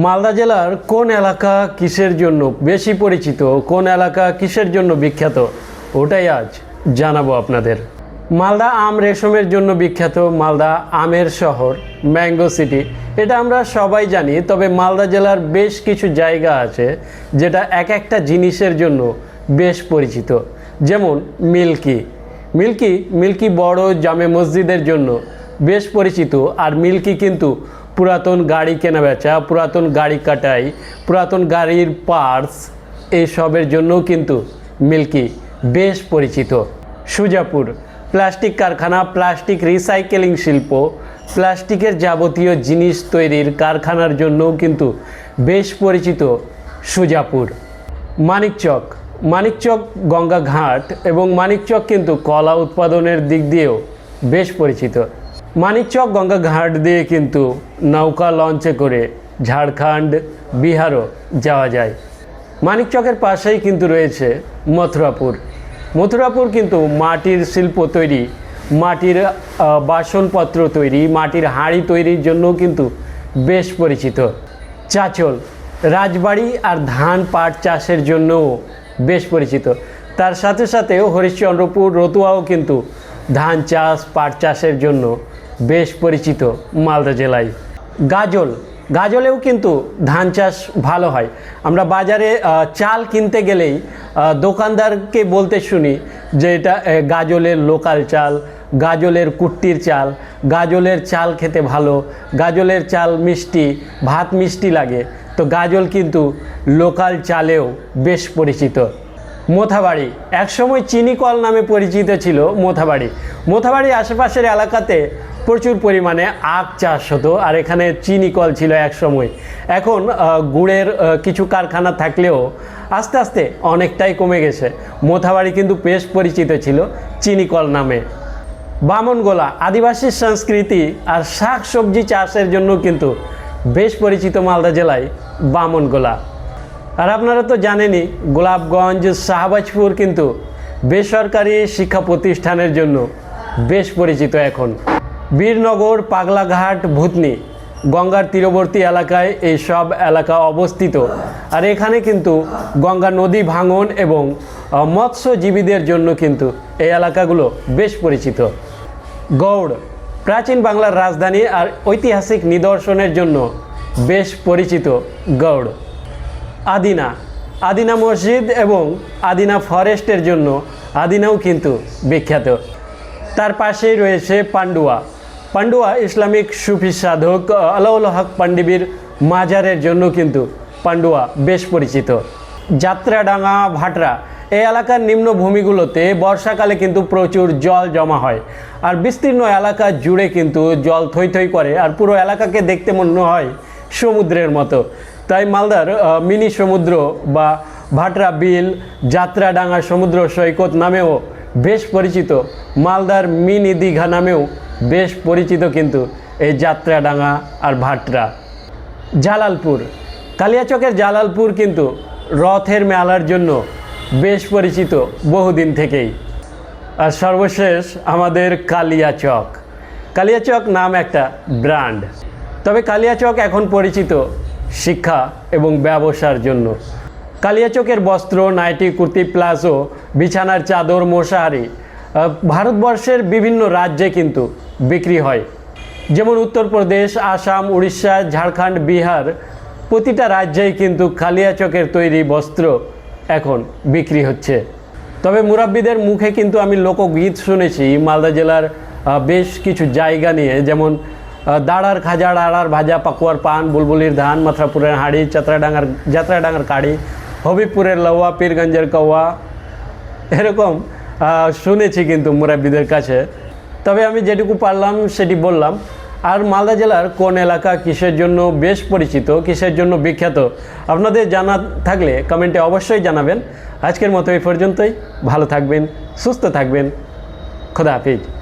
মালদা জেলার কোন এলাকা কিসের জন্য বেশি পরিচিত, কোন এলাকা কিসের জন্য বিখ্যাত, ওটাই আজ জানাব আপনাদের। মালদা আম রেশমের জন্য বিখ্যাত মালদা আমের শহর, ম্যাঙ্গো সিটি, এটা আমরা সবাই জানি, তবে মালদা জেলার বেশ কিছু জায়গা আছে যেটা এক একটা জিনিসের জন্য বেশ পরিচিত, যেমন মিল্কি। মিল্কি মিল্কি বড় জামে মসজিদের জন্য বেশ পরিচিত, আর মিল্কি কিন্তু পুরাতন গাড়ি কেনা বেচা, পুরাতন গাড়ি কাটাই, পুরাতন গাড়ির পার্টস এইসবের জন্যও কিন্তু মিল্কি বেশ পরিচিত। সুজাপুর, প্লাস্টিক কারখানা, প্লাস্টিক রিসাইকেলিং শিল্প, প্লাস্টিকের যাবতীয় জিনিস তৈরির কারখানার জন্যও কিন্তু বেশ পরিচিত সুজাপুর। মানিকচক মানিকচক গঙ্গা ঘাট এবং মানিকচক কিন্তু কলা উৎপাদনের দিক দিয়েও বেশ পরিচিত। মানিকচক গঙ্গা ঘাট দিয়ে কিন্তু নৌকা লঞ্চে করে ঝাড়খণ্ড, বিহারও যাওয়া যায়। মানিকচকের পাশেই কিন্তু রয়েছে মথুরাপুর। মথুরাপুর কিন্তু মাটির শিল্প তৈরি, মাটির বাসনপত্র তৈরি, মাটির হাঁড়ি তৈরির জন্যও কিন্তু বেশ পরিচিত। চাচল, রাজবাড়ি আর ধান পাট চাষের জন্যও বেশ পরিচিত। তার সাথে সাথেও হরিশ্চন্দ্রপুর, রতুয়াও কিন্তু ধান চাষ, পাট চাষের জন্য বেশ পরিচিত মালদা জেলায়। গাজল, গাজলেও কিন্তু ধান চাষ ভালো হয়। আমরা বাজারে চাল কিনতে গেলেই দোকানদারকে বলতে শুনি যে এটা গাজলের লোকাল চাল, গাজলের কুট্টির চাল, গাজলের চাল খেতে ভালো, গাজলের চাল মিষ্টি, ভাত মিষ্টি লাগে। তো গাজল কিন্তু লোকাল চালেও বেশ পরিচিত। মোথাবাড়ি, একসময় চিনিকল নামে পরিচিত ছিল মোথাবাড়ি। মোথাবাড়ির আশেপাশের এলাকাতে প্রচুর পরিমাণে আখ চাষ হতো, আর এখানে চিনিকল ছিল একসময় এখন গুড়ের কিছু কারখানা থাকলেও আস্তে আস্তে অনেকটাই কমে গেছে। মোথাবাড়ি কিন্তু বেশ পরিচিত ছিল চিনিকল নামে। বামনগোলা আদিবাসী সংস্কৃতি আর শাক সবজি চাষের জন্য কিন্তু বেশ পরিচিত মালদা জেলায় বামনগোলা। আর আপনারা তো জানেনই, গোলাপগঞ্জ, শাহবাজপুর কিন্তু বেসরকারি শিক্ষা প্রতিষ্ঠানের জন্য বেশ পরিচিত এখন। বীরনগর, পাগলাঘাট, ভূতনি, গঙ্গার তীরবর্তী এলাকায় এই সব এলাকা অবস্থিত। আর এখানে কিন্তু গঙ্গা নদী ভাঙন এবং মৎস্যজীবীদের জন্য কিন্তু এই এলাকাগুলো বেশ পরিচিত। গৌড়, প্রাচীন বাংলার রাজধানী আর ঐতিহাসিক নিদর্শনের জন্য বেশ পরিচিত গৌড়। আদিনা আদিনা মসজিদ এবং আদিনা ফরেস্টের জন্য আদিনাও কিন্তু বিখ্যাত। তার পাশেই রয়েছে পান্ডুয়া। পান্ডুয়া ইসলামিক সুফি সাধক, আলাউল হক পান্ডিবির মাজারের জন্য কিন্তু পান্ডুয়া বেশ পরিচিত। যাত্রাডাঙ্গা, ভাটরা, এই এলাকার নিম্ন ভূমিগুলোতে বর্ষাকালে কিন্তু প্রচুর জল জমা হয়। আর বিস্তীর্ণ এলাকা জুড়ে কিন্তু জল থই থই করে, আর পুরো এলাকাকে দেখতে মনে হয় সমুদ্রের মতো। তাই মালদার মিনি সমুদ্র বা ভাটরা বিল, যাত্রাডাঙ্গা সমুদ্র সৈকত নামেও বেশ পরিচিত। মালদার মিনি দীঘা নামেও বেশ পরিচিত কিন্তু এই যাত্রাডাঙ্গা আর ভাটরা। জালালপুর। কালিয়াচকের জালালপুর কিন্তু রথের মেলার জন্য বেশ পরিচিত বহুদিন থেকেই। আর সর্বশেষ আমাদের কালিয়াচক। কালিয়াচক নাম একটা ব্র্যান্ড। তবে কালিয়াচক এখন পরিচিত শিক্ষা এবং ব্যবসার জন্য। কালিয়াচকের বস্ত্র, নাইটি, কুর্তি, প্লাজো, বিছানার চাদর মশারি ভারতবর্ষের বিভিন্ন রাজ্যে কিন্তু বিক্রি হয়। যেমন উত্তরপ্রদেশ, আসাম, উড়িষ্যা, ঝাড়খণ্ড, বিহার প্রতিটা রাজ্যেই কিন্তু কালিয়াচকের তৈরি বস্ত্র এখন বিক্রি হচ্ছে। তবে মুরাব্বিদের মুখে কিন্তু আমি লোকগীত শুনেছি। মালদা জেলার বেশ কিছু জায়গা নিয়ে, যেমন দাঁড়ার খাজা ডাড়ার ভাজা, পাকুয়ার পান, বুলবুলির ধান মাথরাপুরের হাঁড়ি, চাত্রাডাঙ্গার, যাত্রাডাঙ্গার কাড়ি, হবিবপুরের লওয়া, পীরগঞ্জের কৌয়া এরকম শুনেছি কিন্তু মুরাব্বিদের কাছে। তবে আমি যেটুকু পারলাম, সেটি বললাম। আর মালদা জেলার কোন এলাকা কিসের জন্য বেশ পরিচিত, কিসের জন্য বিখ্যাত, আপনাদের জানা থাকলে কমেন্টে অবশ্যই জানাবেন। আজকের মতো এই পর্যন্তই। ভালো থাকবেন, সুস্থ থাকবেন। খোদা হাফিজ।